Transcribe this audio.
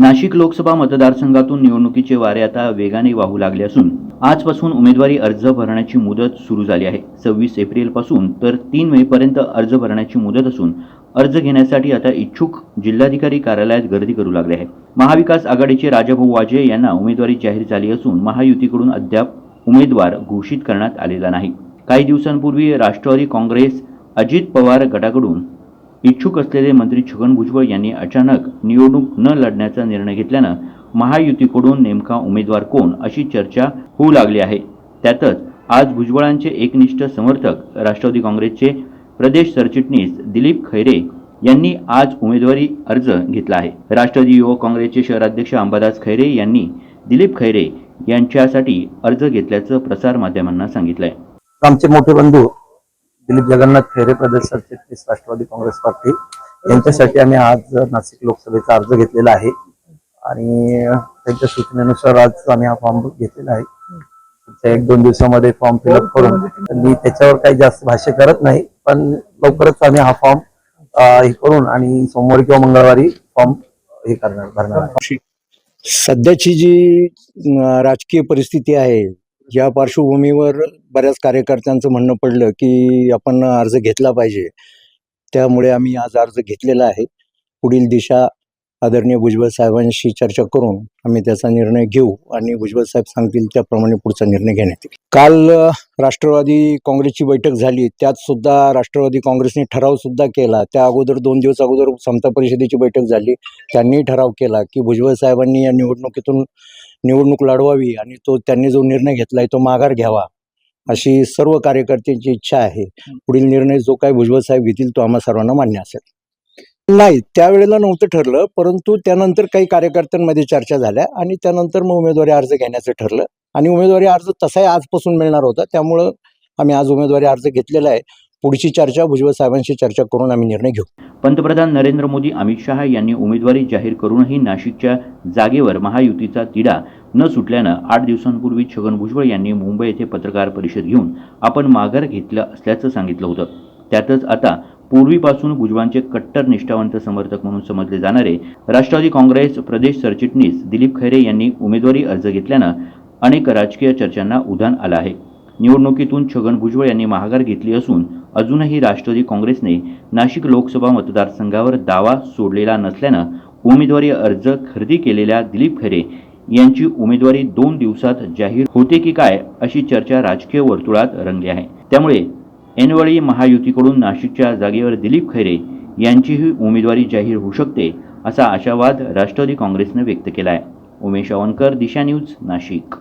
नाशिक लोकसभा मतदारसंघातून निवडणुकीचे वारे आता वेगाने वाहू लागले असून आजपासून उमेदवारी अर्ज भरण्याची मुदत सुरू झाली आहे. सव्वीस एप्रिलपासून तर तीन मेपर्यंत अर्ज भरण्याची मुदत असून अर्ज घेण्यासाठी आता इच्छुक जिल्हाधिकारी कार्यालयात गर्दी करू लागले आहे. महाविकास आघाडीचे राजाभाऊ वाजे यांना उमेदवारी जाहीर झाली असून महायुतीकडून अद्याप उमेदवार घोषित करण्यात आलेला नाही. काही दिवसांपूर्वी राष्ट्रवादी काँग्रेस अजित पवार गटाकडून इच्छुक असलेले मंत्री छगन भुजबळ यांनी अचानक निवडणूक न लढण्याचा निर्णय घेतल्यानं महायुतीकडून नेमका उमेदवार कोण अशी चर्चा होऊ लागली आहे. त्यातच आज भुजबळांचे एकनिष्ठ समर्थक राष्ट्रवादी काँग्रेसचे प्रदेश सरचिटणीस दिलीप खैरे यांनी आज उमेदवारी अर्ज घेतला आहे. राष्ट्रवादी युवक काँग्रेसचे शहराध्यक्ष अंबादास खैरे यांनी दिलीप खैरे यांच्यासाठी अर्ज घेतल्याचं प्रसारमाध्यमांना सांगितलंय. आमचे मोठे बंधू दिलीप जगन्नाथ खैरे प्रदेश सरचिटणीस राष्ट्रवादी काँग्रेस पार्टी. यांच्यासाठी आम्ही आज नाशिक लोकसभेचा अर्ज घेतलेला आहे. आणि त्यांच्या सूचनेनुसार आज आम्ही हा फॉर्म घेतलेला आहे. एक दोन दिवसामध्ये फॉर्म फिलअप करून मी त्याच्यावर काही जास्त भाष्य करत नाही पण लवकरच आम्ही हा फॉर्म हे करून आणि सोमवारी किंवा मंगळवारी फॉर्म हे करणार भरणार आहे. सध्याची जी राजकीय परिस्थिती आहे या पार्श्वभूमीवर बऱ्याच कार्यकर्त्यांचं म्हणणं पडलं की आपण अर्ज घेतला पाहिजे. त्यामुळे आम्ही आज अर्ज घेतलेला आहे. पुढील दिशा आदरणीय भुजबळ साहेबांशी चर्चा करून आम्ही त्याचा निर्णय घेऊ आणि भुजबळ साहेब सांगतील त्याप्रमाणे पुढचा निर्णय घेण्यात येईल. काल राष्ट्रवादी काँग्रेसची बैठक झाली. त्यात सुद्धा राष्ट्रवादी काँग्रेसने ठराव सुद्धा केला. त्या अगोदर दोन दिवस अगोदर समता परिषदेची बैठक झाली. त्यांनी ठराव केला की भुजबळ साहेबांनी या निवडणुकीतून निवडणूक लढवावी आणि तो त्यांनी जो निर्णय घेतलाय तो माघार घ्यावा अशी सर्व कार्यकर्त्यांची इच्छा आहे. पुढील निर्णय जो काय भुजबळ साहेब घेतील तो आम्हा सर्वांना मान्य असेल. नाही त्यावेळेला नव्हतं ठरलं परंतु त्यानंतर काही कार्यकर्त्यांमध्ये चर्चा झाल्या आणि त्यानंतर मग उमेदवारी अर्ज घेण्याचं ठरलं. आणि उमेदवारी अर्ज तसाही आजपासून मिळणार होता त्यामुळं आम्ही आज उमेदवारी अर्ज घेतलेला आहे. पुढची चर्चा भुजबळ साहेबांशी चर्चा करून आम्ही निर्णय घेऊ. पंतप्रधान नरेंद्र मोदी अमित शहा यांनी उमेदवारी जाहीर करूनही नाशिकच्या जागेवर महायुतीचा तिढा न सुटल्यानं आठ दिवसांपूर्वी छगन भुजबळ यांनी मुंबई येथे पत्रकार परिषद घेऊन आपण माघार घेतलं असल्याचं सांगितलं होतं. त्यातच आता पूर्वीपासून भुजबळांचे कट्टर निष्ठावंत समर्थक म्हणून समजले जाणारे राष्ट्रवादी काँग्रेस प्रदेश सरचिटणीस दिलीप खैरे यांनी उमेदवारी अर्ज घेतल्यानं अनेक राजकीय चर्चांना उधाण आलं आहे. निवडणुकीतून छगन भुजबळ यांनी माघार घेतली असून अजूनही राष्ट्रवादी काँग्रेसने नाशिक लोकसभा मतदारसंघावर दावा सोडलेला नसल्यानं उमेदवारी अर्ज खरेदी केलेल्या दिलीप खैरे यांची उमेदवारी दोन दिवसात जाहीर होते की काय अशी चर्चा राजकीय वर्तुळात रंगली आहे. त्यामुळे ऐनवेळी महायुतीकडून नाशिकच्या जागेवर दिलीप खैरे यांचीही उमेदवारी जाहीर होऊ शकते असा आशावाद राष्ट्रवादी काँग्रेसनं व्यक्त केला आहे उमेश अवनकर दिशा न्यूज नाशिक.